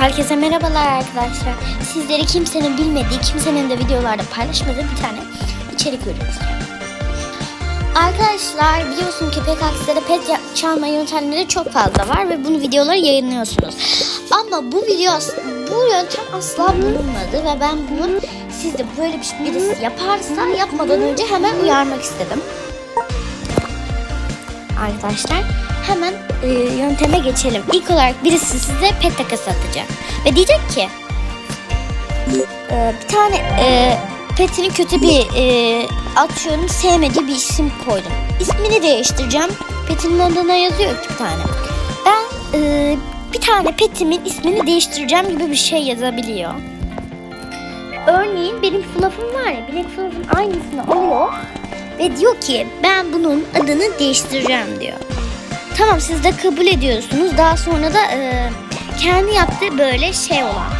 Herkese merhabalar arkadaşlar. Sizlere kimsenin bilmediği, kimsenin de videolarda paylaşmadığı bir tane içerik üretiyorum. Arkadaşlar biliyorsun ki PKX'de pet çalma yöntemleri çok fazla var ve bunu videoları yayınlıyorsunuz. Ama bu video bu yöntem asla bulunmadı ve ben bunu siz de böyle bir birisi yaparsa yapmadan önce hemen uyarmak istedim. Arkadaşlar hemen e, yönteme geçelim. İlk olarak birisi size pet takası atacak. Ve diyecek ki e, bir tane e, petini kötü bir e, atıyorum sevmediği bir isim koydum. İsmini değiştireceğim. Petinin adına yazıyor ki bir tane. Ben e, bir tane petimin ismini değiştireceğim gibi bir şey yazabiliyor. Örneğin benim fluff'ım var ya. Black fluff'ın aynısını alıyor. Ve diyor ki ben bunun adını değiştireceğim diyor. Tamam siz de kabul ediyorsunuz. Daha sonra da e, kendi yaptığı böyle şey olan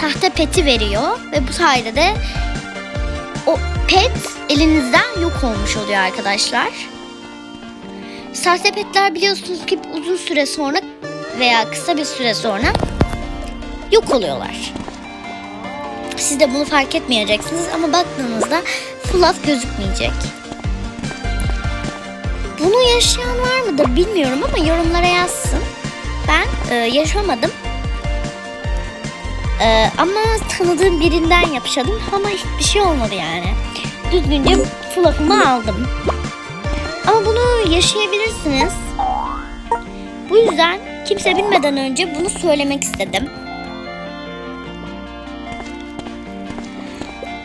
sahte peti veriyor. Ve bu sayede de o pet elinizden yok olmuş oluyor arkadaşlar. Sahte petler biliyorsunuz ki uzun süre sonra veya kısa bir süre sonra yok oluyorlar. Siz de bunu fark etmeyeceksiniz ama baktığınızda fluff gözükmeyecek. Bunu yaşayan var mıdır bilmiyorum ama yorumlara yazsın. Ben e, yaşamadım. E, ama tanıdığım birinden yapışadım ama hiçbir şey olmadı yani. Düzgünce fluff'ımı aldım. Ama bunu yaşayabilirsiniz. Bu yüzden kimse bilmeden önce bunu söylemek istedim.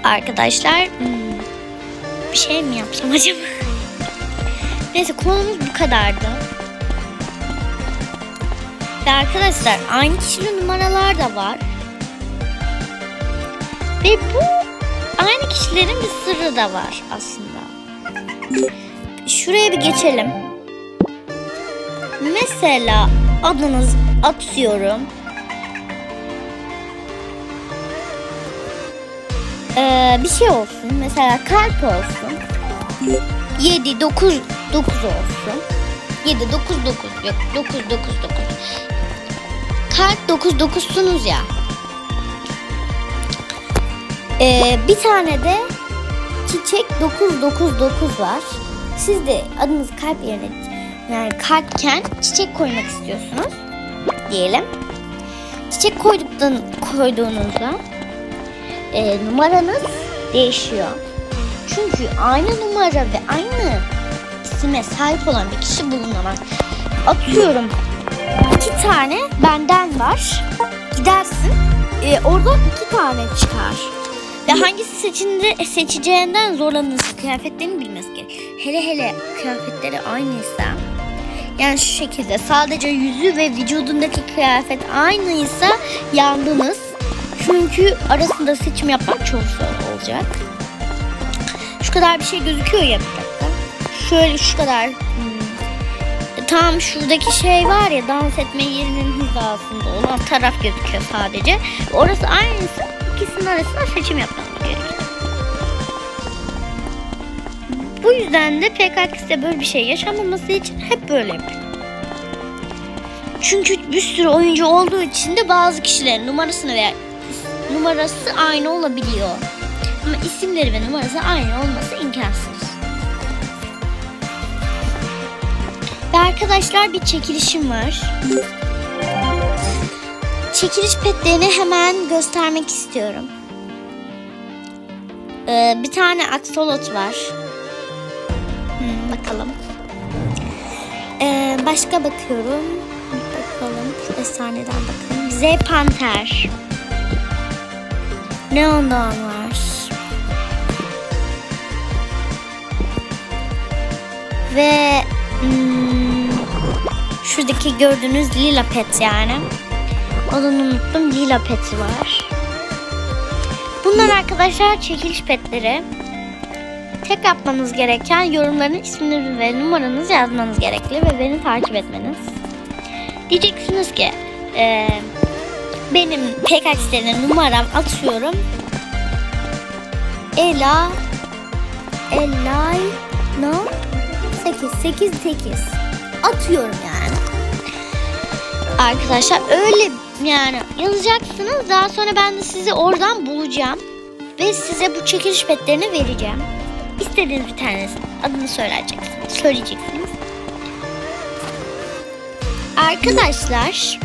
Arkadaşlar hmm, bir şey mi yapsam acaba? Neyse konumuz bu kadardı. Ve arkadaşlar aynı kişinin numaralar da var. Ve bu aynı kişilerin bir sırrı da var aslında. Şuraya bir geçelim. Mesela adınız atıyorum. Ee, bir şey olsun. Mesela kalp olsun. 7, 9, 9 olsun. 7, 9, 9. Yok 9, 9, 9. Kalp 9, 9'sunuz ya. Ee, bir tane de çiçek 9, 9, 9 var. Siz de adınız kalp yerine yani kalpken çiçek koymak istiyorsunuz. Diyelim. Çiçek koyduktan, koyduğunuzda e, numaranız değişiyor. Çünkü aynı numara ve aynı isime sahip olan bir kişi bulunamaz. Atıyorum iki tane benden var. Gidersin e, oradan iki tane çıkar. Ve hangisi seçinde, seçeceğinden zorlanırsın. Kıyafetlerini bilmesi gerek. Hele hele kıyafetleri aynıysa yani şu şekilde sadece yüzü ve vücudundaki kıyafet aynıysa yandınız. Çünkü arasında seçim yapmak çok zor olacak. Şu kadar bir şey gözüküyor ya bir dakika. Şöyle şu kadar. hmm, Tam şuradaki şey var ya dans etme yerinin hizasında olan taraf gözüküyor sadece. Orası aynısı. İkisinin arasında seçim yapmamız gerekiyor. Bu yüzden de PKX'de böyle bir şey yaşanmaması için hep böyle yapıyor. Çünkü bir sürü oyuncu olduğu için de bazı kişilerin numarasını veya numarası aynı olabiliyor. Ama isimleri ve numarası aynı olması imkansız. Ve arkadaşlar bir çekilişim var. Çekiliş petlerini hemen göstermek istiyorum. Ee, bir tane aksolot var. Hmm, bakalım. Ee, başka bakıyorum. Bakalım. Efsaneden bakalım. Z Panter. Neon'dan var. Ve hmm, şuradaki gördüğünüz lila pet yani. Adını unuttum. Lila peti var. Bunlar arkadaşlar çekiliş petleri. Tek yapmanız gereken yorumların isminizi ve numaranızı yazmanız gerekli ve beni takip etmeniz. Diyeceksiniz ki e, benim PKX'lerine numaram atıyorum. Ela Elay no 8 8 8 atıyorum yani. Arkadaşlar öyle yani yazacaksınız. Daha sonra ben de sizi oradan bulacağım. Ve size bu çekiliş petlerini vereceğim. İstediğiniz bir tanesi adını söyleyeceksiniz. Söyleyeceksiniz. Arkadaşlar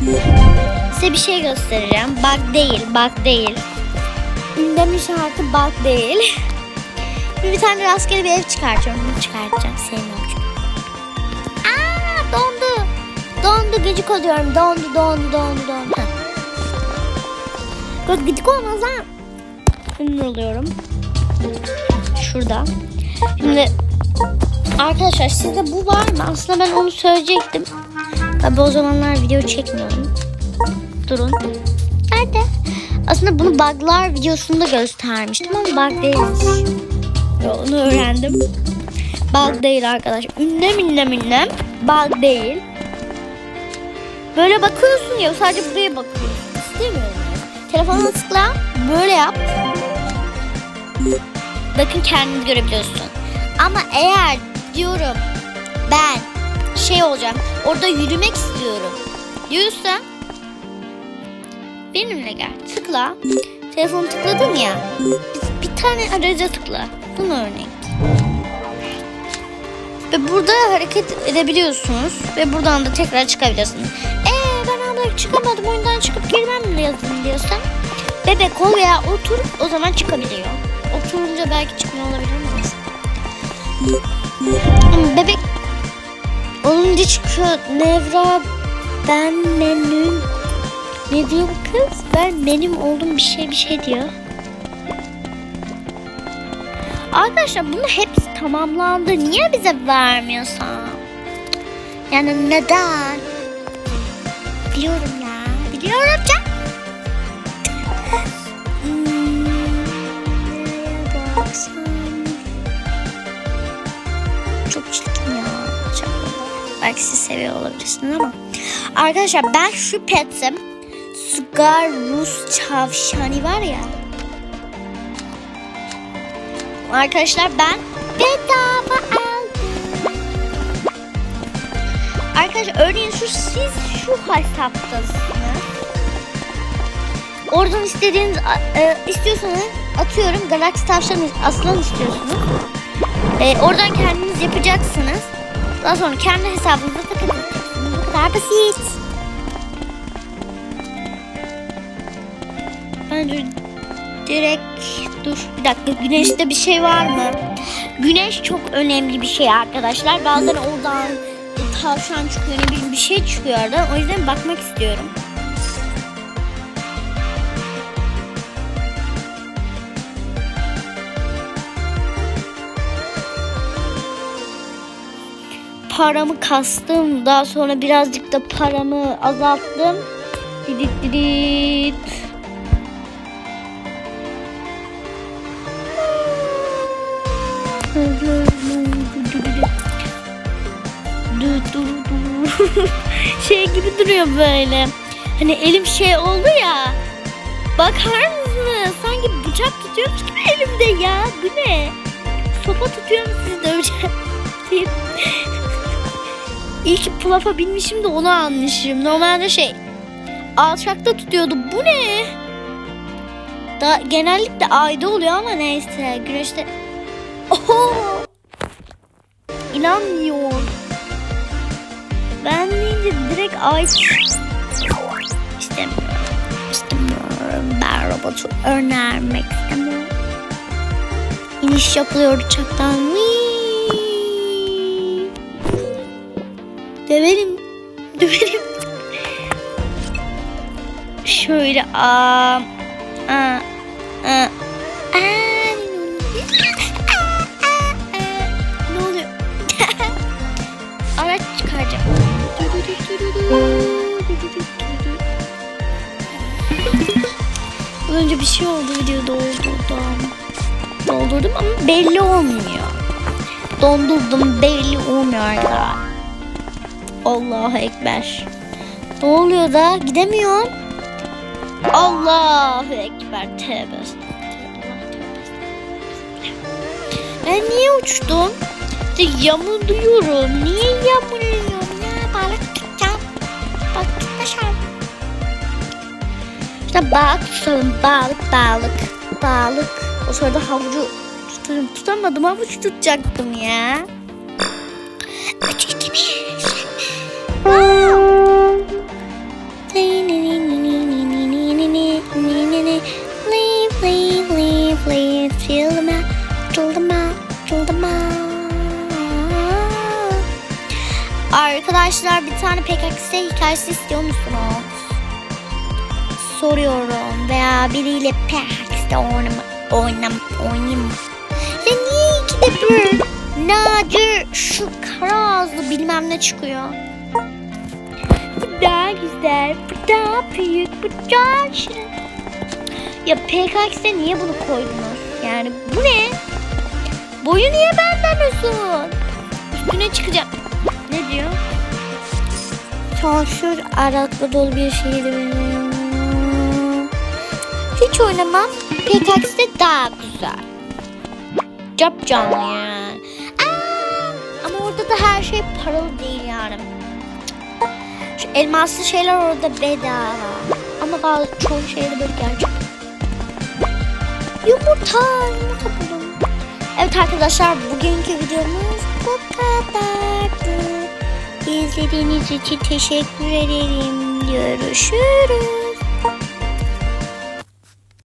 size bir şey göstereceğim. Bug değil, bug değil. Ündemin şarkı bug değil. bir tane rastgele bir ev çıkartacağım. Bunu çıkartacağım. Sevmiyorum çünkü. Aa dondu. Dondu gıcık oluyorum. Dondu dondu dondu dondu. Böyle gıcık olmaz ha. Ünlü oluyorum. Şurada. Şimdi arkadaşlar sizde bu var mı? Aslında ben onu söyleyecektim. Tabi o zamanlar video çekmiyorum. Durun. Nerede? Aslında bunu buglar videosunda göstermiştim ama bug değilmiş. Onu öğrendim. Bug değil arkadaşlar. Ünlem ünlem ünlem. Bug değil. Böyle bakıyorsun ya sadece buraya bakıyorsun. İstemiyorum. Telefonuna tıkla. Böyle yap. Bakın kendini görebiliyorsun. Ama eğer diyorum ben şey olacağım orada yürümek istiyorum diyorsa benimle gel. Tıkla. Telefonu tıkladın ya. Bir, bir tane araca tıkla. Bunu örnek ve burada hareket edebiliyorsunuz ve buradan da tekrar çıkabiliyorsunuz eee ben abla çıkamadım. Oyundan çıkıp girmem lazım diyorsan bebek ol veya otur o zaman çıkabiliyor. Oturunca belki çıkmıyor olabilir mi? Bebek olunca çıkıyor. Nevra ben benim ne diyor bu kız? Ben benim oldum bir şey bir şey diyor. Arkadaşlar bunu hepsi tamamlandı. Niye bize vermiyorsun? Yani neden? Biliyorum ya. Biliyorum baksam? Çok çirkin ya. Şapkalar. Belki siz seviyor olabilirsiniz ama. Arkadaşlar ben şu petim. Sugar Rus Çavşani var ya. Arkadaşlar ben bedava aldım. Arkadaşlar örneğin şu siz şu hesaptasınız. Oradan istediğiniz e, istiyorsanız atıyorum Galaxy Tavşan Aslan istiyorsunuz. Ee, oradan kendiniz yapacaksınız. Daha sonra kendi hesabınıza takılacaksınız. Bu kadar basit. Bence direkt dur bir dakika güneşte bir şey var mı? Güneş çok önemli bir şey arkadaşlar. Bazen oradan tavşan çıkıyor ne bileyim bir şey çıkıyor oradan. O yüzden bakmak istiyorum. paramı kastım. Daha sonra birazcık da paramı azalttım. Didit didit. şey gibi duruyor böyle. Hani elim şey oldu ya. Bakar mısınız? Sanki bıçak tutuyormuş gibi elimde ya. Bu ne? Sopa tutuyorum sizi döveceğim. deyip İlk plafa binmişim de onu almışım. Normalde şey alçakta tutuyordu. Bu ne? Da genellikle ayda oluyor ama neyse. Güneşte Oho! İnanmıyorum. Ben deyince direkt ay istemiyorum. İstemiyorum. Ben robotu önermek istemiyorum. İniş yapılıyor uçaktan. Whee! Döverim. Döverim. Şöyle aa, aa, aa, Az önce bir şey oldu video doldurdum. Doldurdum ama belli olmuyor. Dondurdum belli olmuyor arkadaşlar. Allahu Ekber. Ne oluyor da gidemiyorum. Allahu Ekber. Tövbe. Ben niye uçtum? İşte yamuluyorum. Niye yamuluyorum ya? Balık tutacağım. Bak gitmişler. İşte balık tutalım. Balık balık. Balık. O sırada havucu tutarım. Tutamadım havuç tutacaktım ya. Arkadaşlar bir tane PKX hikayesi istiyor musunuz? Soruyorum veya biriyle PKX'de oynama, oynam, oynayayım. Ya niye ikide bir Nadir şu kara ağızlı bilmem ne çıkıyor? Bu daha güzel, bu daha büyük, bu daha şirin. Ya PKX'de niye bunu koydunuz? Yani bu ne? Boyu niye benden uzun? Üstüne çıkacak. Ne diyor? Sonsuz araklı dolu bir şehir. Hiç oynamam. PKX'de daha güzel. Cap canlı yani. Aa, ama orada da her şey paralı değil yani. Şu elmaslı şeyler orada bedava. Ama bazı çoğu şeyler böyle gerçek. Yumurta, yumurta buldum. Evet arkadaşlar bugünkü videomuz bu kadardı. İzlediğiniz için teşekkür ederim. Görüşürüz.